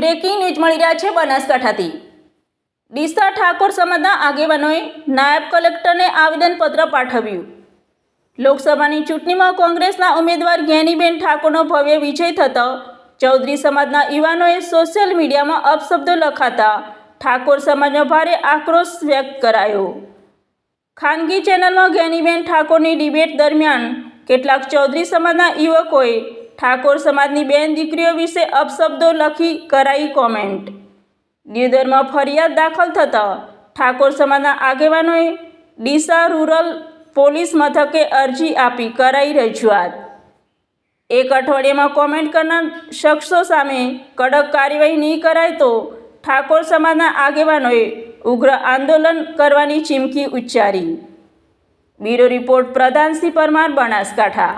Breaking news મળી રહ્યા છે બનાસકાંઠાથી. ડીસા ઠાકોર સમાજના આગેવાનોએ નાયબ કલેક્ટરને આવેદનપત્ર પાઠવ્યું. લોકસભાની ચૂંટણીમાં કોંગ્રેસના ઉમેદવાર જ્ઞાનીબેન ઠાકોરનો ભવ્ય વિજય થતો, ચૌધરી સમાજના યુવાનોએ સોશિયલ મીડિયામાં અપશબ્દો લખાતા ઠાકોર સમાજનો ભારે આક્રોશ વ્યક્ત કરાયો. ખાનગી ચેનલમાં જ્ઞાનીબેન ઠાકોરની ડિબેટ દરમિયાન કેટલાક ચૌધરી સમાજના યુવકોએ ઠાકોર સમાજની બેન દીકરીઓ વિશે અપશબ્દો લખી કરાઈ કોમેન્ટ. દિયોદરમાં ફરિયાદ દાખલ થતાં ઠાકોર સમાજના આગેવાનોએ ડીસા રૂરલ પોલીસ મથકે અરજી આપી કરાઈ રજૂઆત. એક અઠવાડિયામાં કોમેન્ટ કરનાર શખ્સો સામે કડક કાર્યવાહી નહીં કરાય તો ઠાકોર સમાજના આગેવાનોએ ઉગ્ર આંદોલન કરવાની ચીમકી ઉચ્ચારી. Bureau report Pradhansinh Parmar Banaskantha.